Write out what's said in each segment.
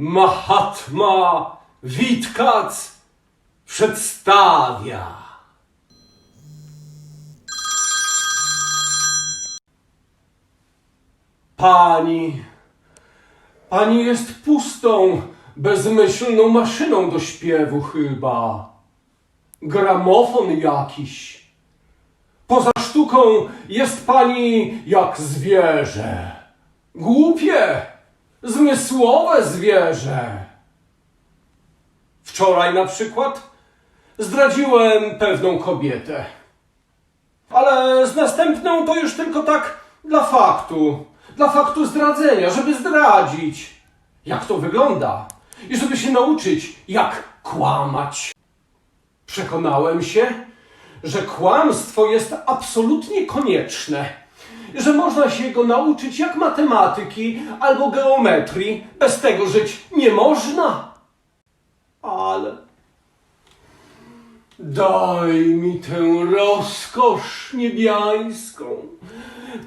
Mahatma Witkac przedstawia. Pani, pani jest pustą, bezmyślną maszyną do śpiewu chyba. Gramofon jakiś. Poza sztuką jest pani jak zwierzę. Głupie, zmysłowe zwierzę. Wczoraj na przykład zdradziłem pewną kobietę. Ale z następną to już tylko tak dla faktu. Dla faktu zdradzenia, żeby zdradzić, jak to wygląda. I żeby się nauczyć, jak kłamać. Przekonałem się, że kłamstwo jest absolutnie konieczne. Że można się go nauczyć jak matematyki albo geometrii. Bez tego żyć nie można. Ale daj mi tę rozkosz niebiańską,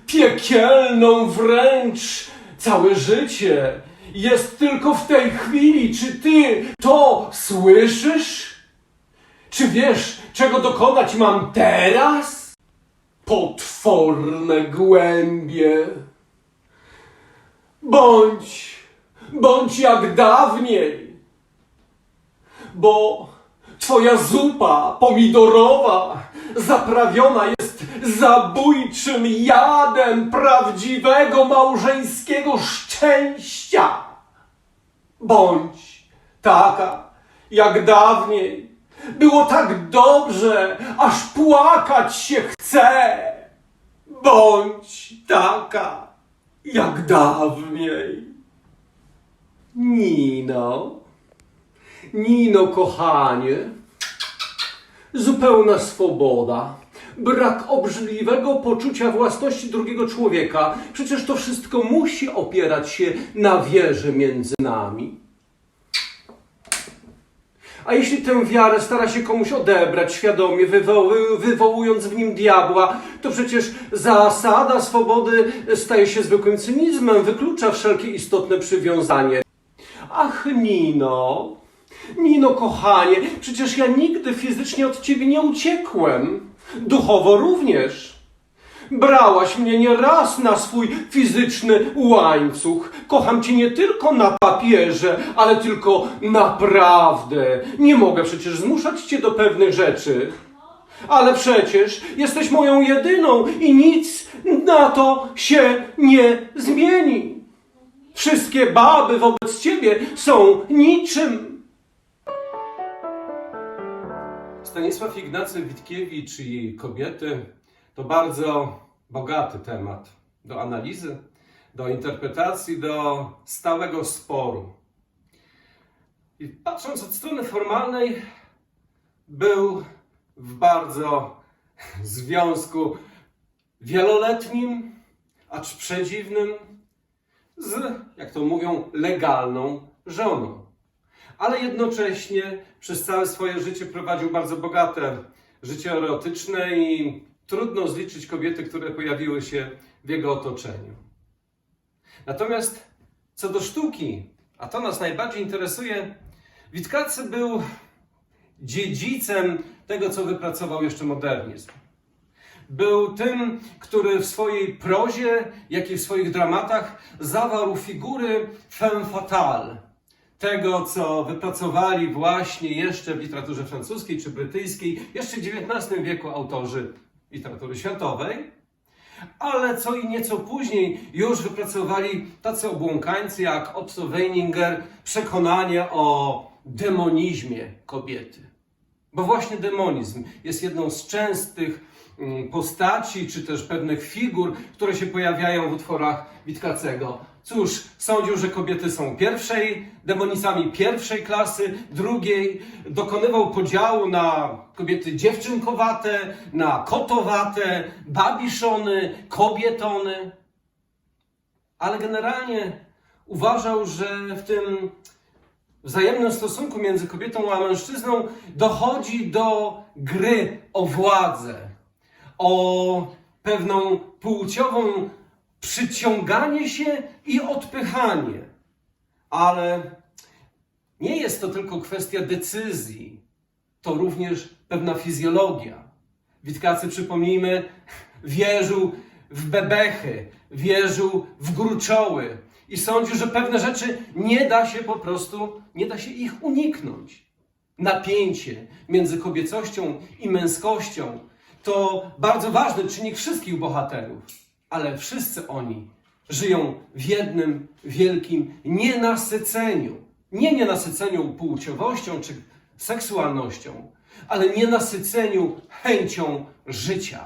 piekielną wręcz. Całe życie jest tylko w tej chwili. Czy ty to słyszysz? Czy wiesz, czego dokonać mam teraz? Potworne głębie. Bądź, bądź jak dawniej, bo twoja zupa pomidorowa zaprawiona jest zabójczym jadem prawdziwego małżeńskiego szczęścia. Bądź taka jak dawniej. Było tak dobrze, aż płakać się chce. Bądź taka jak dawniej. Nino, Nino kochanie, zupełna swoboda. Brak obrzydliwego poczucia własności drugiego człowieka. Przecież to wszystko musi opierać się na wierze między nami. A jeśli tę wiarę stara się komuś odebrać świadomie, wywoły, wywołując w nim diabła, to przecież zasada swobody staje się zwykłym cynizmem, wyklucza wszelkie istotne przywiązanie. Ach, Nino, Nino, kochanie, przecież ja nigdy fizycznie od ciebie nie uciekłem. Duchowo również. Brałaś mnie nie raz na swój fizyczny łańcuch. Kocham cię nie tylko na papierze, ale tylko naprawdę. Nie mogę przecież zmuszać cię do pewnych rzeczy. Ale przecież jesteś moją jedyną i nic na to się nie zmieni. Wszystkie baby wobec ciebie są niczym. Stanisław Ignacy Witkiewicz i kobiety to bardzo bogaty temat do analizy, do interpretacji, do stałego sporu. I patrząc od strony formalnej, był w bardzo związku wieloletnim, acz przedziwnym, z, jak to mówią, legalną żoną ale jednocześnie przez całe swoje życie prowadził bardzo bogate życie erotyczne i trudno zliczyć kobiety, które pojawiły się w jego otoczeniu. Natomiast co do sztuki, a to nas najbardziej interesuje, Witkacy był dziedzicem tego, co wypracował jeszcze modernizm. Był tym, który w swojej prozie, jak i w swoich dramatach zawarł figury femme fatale, tego, co wypracowali właśnie jeszcze w literaturze francuskiej czy brytyjskiej, jeszcze w XIX wieku autorzy literatury światowej, ale co i nieco później już wypracowali tacy obłąkańcy jak Otto Weininger przekonanie o demonizmie kobiety. Bo właśnie demonizm jest jedną z częstych postaci, czy też pewnych figur, które się pojawiają w utworach Witkacego. Cóż, sądził, że kobiety są pierwszej, demonizmami pierwszej klasy, drugiej. Dokonywał podziału na kobiety dziewczynkowate, na kotowate, babiszony, kobietony. Ale generalnie uważał, że w tym wzajemnym stosunku między kobietą a mężczyzną dochodzi do gry o władzę, o pewną płciową przyciąganie się i odpychanie. Ale nie jest to tylko kwestia decyzji, to również pewna fizjologia. Witkacy, przypomnijmy, wierzył w bebechy, wierzył w gruczoły i sądził, że pewne rzeczy nie da się po prostu, nie da się ich uniknąć. Napięcie między kobiecością i męskością to bardzo ważny czynnik wszystkich bohaterów, ale wszyscy oni żyją w jednym wielkim nienasyceniu. Nie nienasyceniu płciowością czy seksualnością, ale nienasyceniu chęcią życia.